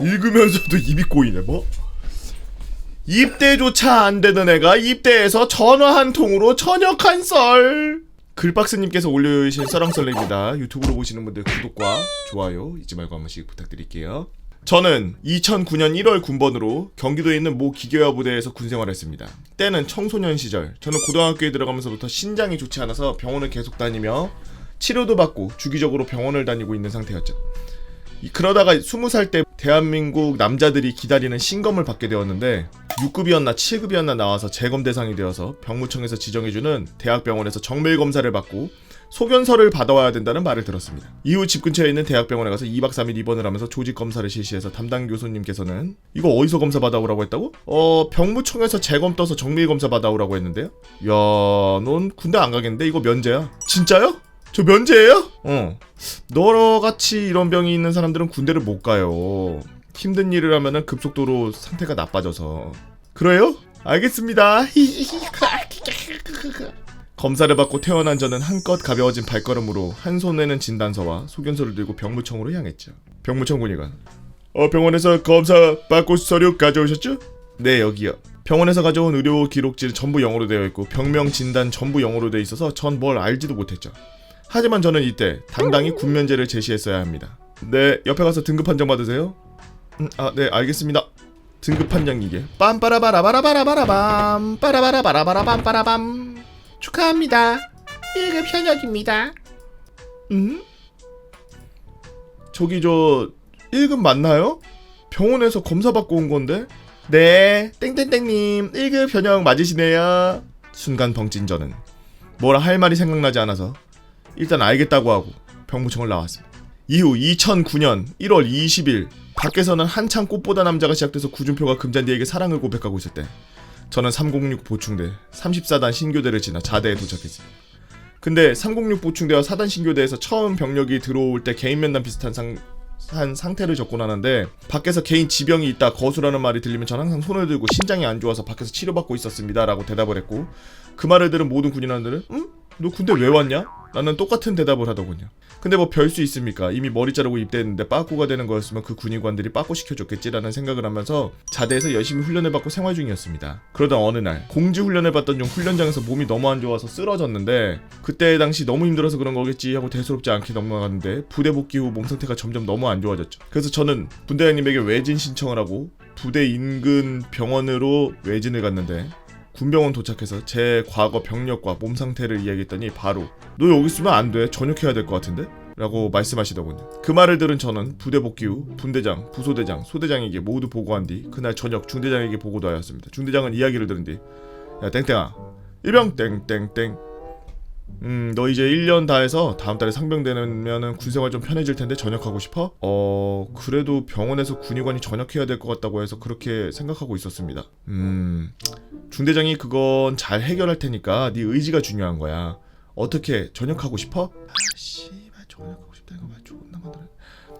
읽으면서도 입이 꼬이네 뭐 입대조차 안 되던 애가 입대해서 전화 한 통으로 전역한 썰 글박스님께서 올려주신 썰랑썰랭입니다 유튜브로 보시는 분들 구독과 좋아요 잊지 말고 한 번씩 부탁드릴게요 저는 2009년 1월 군번으로 경기도에 있는 모 기계화 부대에서 군생활을 했습니다. 때는 청소년 시절. 저는 고등학교에 들어가면서부터 신장이 좋지 않아서 병원을 계속 다니며 치료도 받고 주기적으로 병원을 다니고 있는 상태였죠. 이- 그러다가 20살 때 대한민국 남자들이 기다리는 신검을 받게 되었는데 6급이었나 7급이었나 나와서 재검 대상이 되어서 병무청에서 지정해주는 대학병원에서 정밀 검사를 받고 소견서를 받아와야 된다는 말을 들었습니다. 이후 집 근처에 있는 대학병원에 가서 2박 3일 입원을 하면서 조직 검사를 실시해서 담당 교수님께서는 이거 어디서 검사 받아오라고 했다고? 어 병무청에서 재검 떠서 정밀 검사 받아오라고 했는데요. 야, 넌 군대 안 가겠는데 이거 면제야. 진짜요? 저 면제예요? 어. 너같이 이런 병이 있는 사람들은 군대를 못 가요. 힘든 일을 하면은 급속도로 상태가 나빠져서. 그래요? 알겠습니다. 검사를 받고 퇴원한 저는 한껏 가벼워진 발걸음으로 한 손에는 진단서와 소견서를 들고 병무청으로 향했죠. 병무청 군의관. 어 병원에서 검사 받고 서류 가져오셨죠? 네 여기요. 병원에서 가져온 의료 기록지 전부 영어로 되어 있고 병명 진단 전부 영어로 되어 있어서 전 뭘 알지도 못했죠. 하지만 저는 이때 당당히 군면제를 제시했어야 합니다. 네 옆에 가서 등급 판정 받으세요. 음, 아 네 알겠습니다. 등급 판정 이게 빰빠라바라바라바라바라밤 빠라바라바라바라밤 축하합니다. 1급 현역입니다. 음? 저기 저 1급 맞나요? 병원에서 검사 받고 온 건데? 네, 땡땡땡님 1급 현역 맞으시네요. 순간 벙찐 저는 뭐라 할 말이 생각나지 않아서 일단 알겠다고 하고 병무청을 나왔습니다. 이후 2009년 1월 20일 밖에서는 한창 꽃보다 남자가 시작돼서 구준표가 금잔디에게 사랑을 고백하고 있을 때 저는 306 보충대 34단 신교대를 지나 자대에 도착했습니다. 근데 306 보충대와 4단 신교대에서 처음 병력이 들어올 때 개인 면담 비슷한 상, 한 상태를 접근하는데 밖에서 개인 지병이 있다 거수라는 말이 들리면 전 항상 손을 들고 신장이 안 좋아서 밖에서 치료받고 있었습니다라고 대답을 했고 그 말을 들은 모든 군인원들은 응? 너 군대 왜 왔냐? 나는 똑같은 대답을 하더군요. 근데 뭐 별 수 있습니까? 이미 머리 자르고 입대했는데 빠꾸가 되는 거였으면 그 군의관들이 빠꾸 시켜줬겠지라는 생각을 하면서 자대에서 열심히 훈련을 받고 생활 중이었습니다. 그러다 어느 날 공지 훈련을 받던 중 훈련장에서 몸이 너무 안 좋아서 쓰러졌는데 그때 당시 너무 힘들어서 그런 거겠지 하고 대수롭지 않게 넘어갔는데 부대 복귀 후 몸 상태가 점점 너무 안 좋아졌죠. 그래서 저는 분대장님에게 외진 신청을 하고 부대 인근 병원으로 외진을 갔는데 군병원 도착해서 제 과거 병력과 몸 상태를 이야기했더니 바로 너 여기 있으면 안 돼. 전역해야 될 것 같은데? 라고 말씀하시더군요. 그 말을 들은 저는 부대 복귀 후 분대장, 부소대장, 소대장에게 모두 보고한 뒤 그날 저녁 중대장에게 보고도 하였습니다. 중대장은 이야기를 들은 뒤 야 땡땡아 일병 땡땡땡 음, 너 이제 1년 다 해서 다음 달에 상병되면은 군생활 좀 편해질 텐데 전역하고 싶어? 어, 그래도 병원에서 군의관이 전역해야 될 것 같다고 해서 그렇게 생각하고 있었습니다. 음, 중대장이 그건 잘 해결할 테니까 네 의지가 중요한 거야. 어떻게 전역하고 싶어? 아, 씨발 전역하고 싶다는 거말 존나 만들어.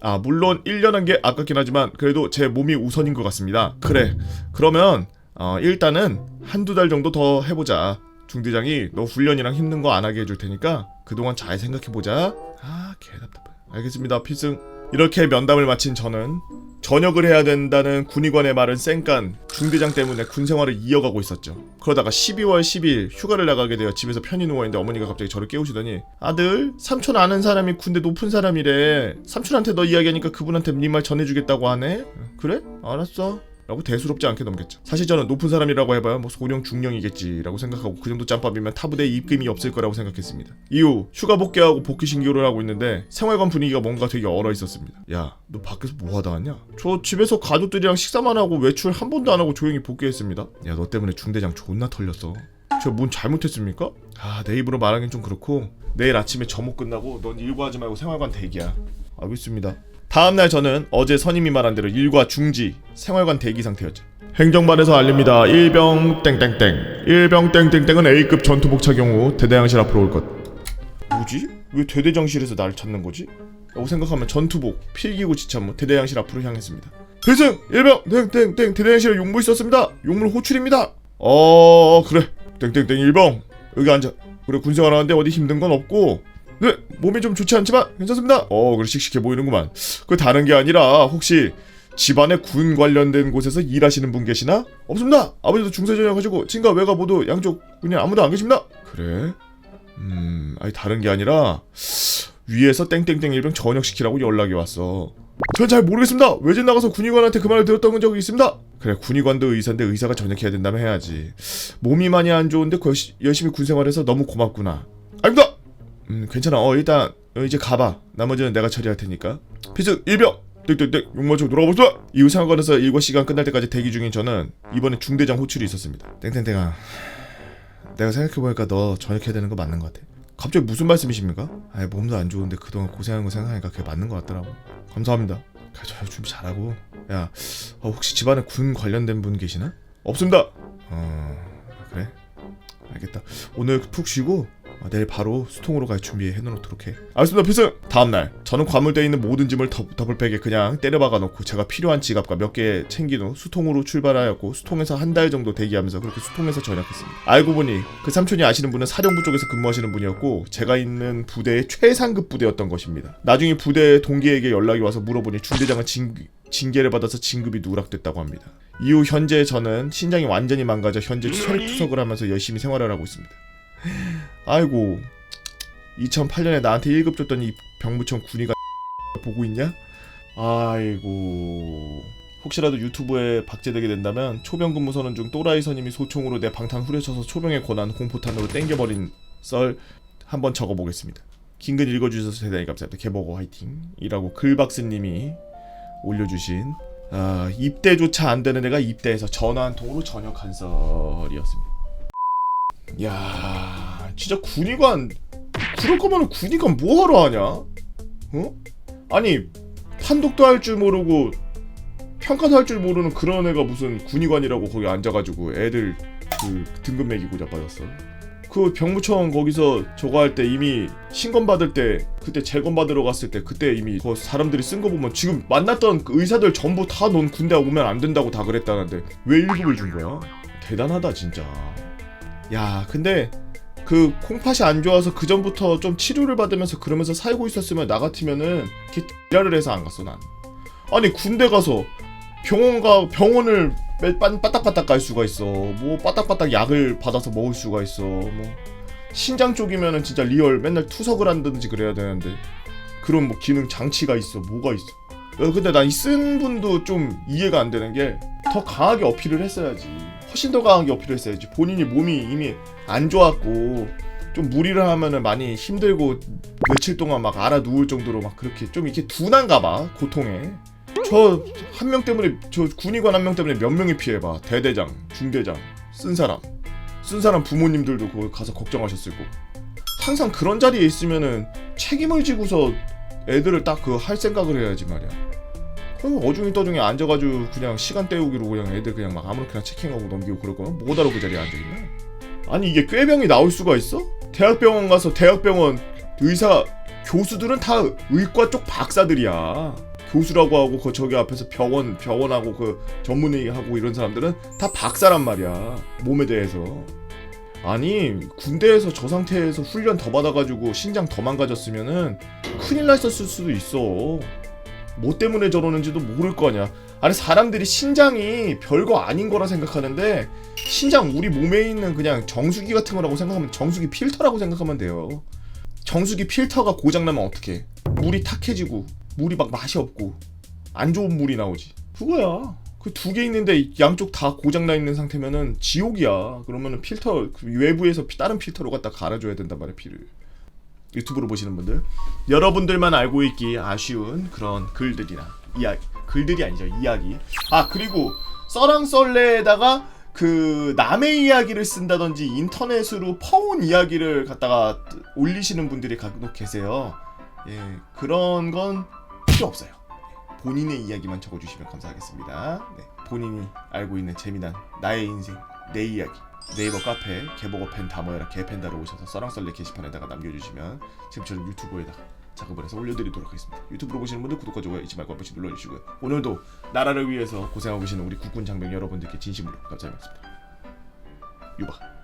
아, 물론 1년 한 게 아깝긴 하지만 그래도 제 몸이 우선인 것 같습니다. 그래. 그러면 어, 일단은 한두 달 정도 더 해보자. 중대장이 너 훈련이랑 힘든 거 안 하게 해줄 테니까 그동안 잘 생각해보자. 아, 개답답해. 알겠습니다, 필승. 이렇게 면담을 마친 저는 전역을 해야 된다는 군의관의 말은 쌩깐 중대장 때문에 군 생활을 이어가고 있었죠. 그러다가 12월 10일 휴가를 나가게 되어 집에서 편히 누워있는데 어머니가 갑자기 저를 깨우시더니 아들 삼촌 아는 사람이 군대 높은 사람이래 삼촌한테 너 이야기하니까 그분한테 네 말 전해주겠다고 하네 그래? 알았어 라고 대수롭지 않게 넘겼죠. 사실 저는 높은 사람이라고 해봐야 뭐 소령 중령이겠지라고 생각하고 그 정도 짬밥이면 타부대에 입금이 없을 거라고 생각했습니다. 이후 휴가 복귀하고 복귀 신교를 하고 있는데 생활관 분위기가 뭔가 되게 얼어 있었습니다. 야, 너 밖에서 뭐 하다 왔냐? 저 집에서 가족들이랑 식사만 하고 외출 한 번도 안 하고 조용히 복귀했습니다. 야, 너 때문에 중대장 존나 털렸어. 제가 뭔 잘못했습니까? 아, 내 입으로 말하긴 좀 그렇고 내일 아침에 점호 끝나고 넌 일과하지 말고 생활관 대기야. 알겠습니다. 다음날 저는 어제 선임이 말한 대로 일과 중지, 생활관 대기 상태였죠. 행정반에서 알립니다. 일병 땡땡땡. 일병 땡땡땡은 A급 전투복 착용 후 대대장실 앞으로 올 것. 뭐지? 왜 대대장실에서 나를 찾는 거지? 라고 생각하면 전투복, 필기구 지참무 대대장실 앞으로 향했습니다. 필승! 일병 땡땡땡 대대장실에 용무 있었습니다. 용물 호출입니다. 어 그래 땡땡땡 일병 여기 앉아. 그래 군생활 하는데 어디 힘든 건 없고 네, 몸이 좀 좋지 않지만 괜찮습니다. 어, 그래 씩씩해 보이는구만. 그 다른 게 아니라 혹시 집안에 군 관련된 곳에서 일하시는 분 계시나? 없습니다. 아버지도 중세전역하시고 친가 외가 모두 양쪽 그냥 아무도 안 계십니다. 그래? 음, 아니 다른 게 아니라 위에서 땡땡땡 일병 전역시키라고 연락이 왔어. 전 잘 모르겠습니다. 외진 나가서 군의관한테 그 말을 들었던 적이 있습니다. 그래 군의관도 의사인데 의사가 전역해야 된다면 해야지. 몸이 많이 안 좋은데 그 열심히 군 생활해서 너무 고맙구나. 음 괜찮아. 어 일단 어, 이제 가봐. 나머지는 내가 처리할 테니까. 필승 일병. 땡땡땡 용마저 놀아봅시다. 이후 상관에서 일과 시간 끝날 때까지 대기 중인 저는 이번에 중대장 호출이 있었습니다. 땡땡땡아. 내가 생각해보니까 너 전역해야 되는 거 맞는 것 같아. 갑자기 무슨 말씀이십니까? 아니 몸도 안 좋은데 그동안 고생한 거 생각하니까 그게 맞는 것 같더라고. 감사합니다. 저 준비 잘하고. 야, 어, 혹시 집안에 군 관련된 분 계시나? 없습니다. 어, 그래. 알겠다. 오늘 푹 쉬고 어, 내일 바로 수통으로 갈 준비해 놓도록 해. 알겠습니다, 필승. 다음 날 저는 과물대에 있는 모든 짐을 더, 더블백에 그냥 때려박아 놓고 제가 필요한 지갑과 몇 개 챙긴 후 수통으로 출발하였고 수통에서 한 달 정도 대기하면서 그렇게 수통에서 전역했습니다. 알고 보니 그 삼촌이 아시는 분은 사령부 쪽에서 근무하시는 분이었고 제가 있는 부대의 최상급 부대였던 것입니다. 나중에 부대 동기에게 연락이 와서 물어보니 중대장은 징, 징계를 받아서 진급이 누락됐다고 합니다. 이후 현재 저는 신장이 완전히 망가져 현재 철투석을 하면서 열심히 생활을 하고 있습니다. 아이고 2008년에 나한테 1급 줬던 이 병무청 군의가 보고 있냐? 아이고 혹시라도 유튜브에 박제되게 된다면 초병 근무 선언 중 또라이 선임이 소총으로 내 방탄 후려쳐서 초병의 권한 공포탄으로 땡겨버린 썰 한번 적어보겠습니다. 긴글 읽어주셔서 대단히 감사합니다. 개버거 화이팅 이라고 글박스님이 올려주신 아, 입대조차 안 되는 애가 입대해서 전화 한 통으로 전역한 썰이었습니다. 야, 진짜 군의관 그럴 거면 군의관 뭐하러 하냐? 어? 아니 판독도 할 줄 모르고 평가도 할 줄 모르는 그런 애가 무슨 군의관이라고 거기 앉아가지고 애들 그 등급 매기고 자빠졌어. 그 병무청 거기서 저거 할 때 이미 신검 받을 때 그때 재검 받으러 갔을 때 그때 이미 그 사람들이 쓴 거 보면 지금 만났던 그 의사들 전부 다 넌 군대 오면 안 된다고 다 그랬다는데 왜 1급을 준 거야? 대단하다 진짜. 야 근데 그 콩팥이 안 좋아서 그 전부터 좀 치료를 받으면서 그러면서 살고 있었으면 나 같으면은 지랄을 해서 안 갔어 난. 아니 군대 가서 병원 가 병원을 빠딱빠딱 갈 수가 있어. 뭐 빠딱빠딱 약을 받아서 먹을 수가 있어. 뭐 신장 쪽이면은 진짜 리얼 맨날 투석을 한다든지 그래야 되는데 그런 뭐 기능 장치가 있어. 뭐가 있어. 어, 근데 난 이 쓴 분도 좀 이해가 안 되는 게 더 강하게 어필을 했어야지. 훨씬 더 강하게 어필을 했어야지. 본인이 몸이 이미 안 좋았고 좀 무리를 하면은 많이 힘들고 며칠 동안 막 알아 누울 정도로 막 그렇게 좀 이렇게 둔한가 봐 고통에. 저 한 명 때문에 저 군의관 한 명 때문에 몇 명이 피해봐 대대장 중대장 쓴 사람 쓴 사람 부모님들도 거기 가서 걱정하셨을 거고 항상 그런 자리에 있으면은 책임을 지고서 애들을 딱 그 할 생각을 해야지 말이야 그 어중이 떠중이 앉아가지고 그냥 시간 때우기로 그냥 애들 그냥 막 아무렇게나 체킹하고 넘기고 그럴 거면 뭐다로 그 자리에 앉아있냐? 아니 이게 꾀병이 나올 수가 있어? 대학병원 가서 대학병원 의사 교수들은 다 의과 쪽 박사들이야. 교수라고 하고 그 저기 앞에서 병원 병원하고 그 전문의 하고 이런 사람들은 다 박사란 말이야 몸에 대해서. 아니 군대에서 저 상태에서 훈련 더 받아가지고 신장 더 망가졌으면은 큰일 났었을 수도 있어 뭐 때문에 저러는지도 모를 거 아니야 아니 사람들이 신장이 별거 아닌 거라 생각하는데 신장 우리 몸에 있는 그냥 정수기 같은 거라고 생각하면 정수기 필터라고 생각하면 돼요 정수기 필터가 고장나면 어떡해 물이 탁해지고 물이 막 맛이 없고 안 좋은 물이 나오지. 그거야. 그 두 개 있는데 양쪽 다 고장 나 있는 상태면은 지옥이야. 그러면은 필터 그 외부에서 피- 다른 필터로 갖다 갈아줘야 된단 말이야 피를. 유튜브로 보시는 분들 여러분들만 알고 있기 아쉬운 그런 글들이나 이야기 글들이 아니죠 이야기. 아 그리고 썰랑썰레에다가 그 남의 이야기를 쓴다든지 인터넷으로 퍼온 이야기를 갖다가 올리시는 분들이 간혹 계세요. 예 그런 건 필요 없어요. 예, 본인의 이야기만 적어주시면 감사하겠습니다. 네, 본인이 알고 있는 재미난 나의 인생 내 이야기 네이버 카페 개보고 펜다 모여라 개펜다로 오셔서 썰랑썰레 게시판에다가 남겨주시면 지금처럼 유튜브에다가 작업을 해서 올려드리도록 하겠습니다. 유튜브로 보시는 분들 구독과 좋아요 잊지 말고 한 번씩 눌러주시고요. 오늘도 나라를 위해서 고생하고 계시는 우리 국군 장병 여러분들께 진심으로 감사드리겠습니다. 유바.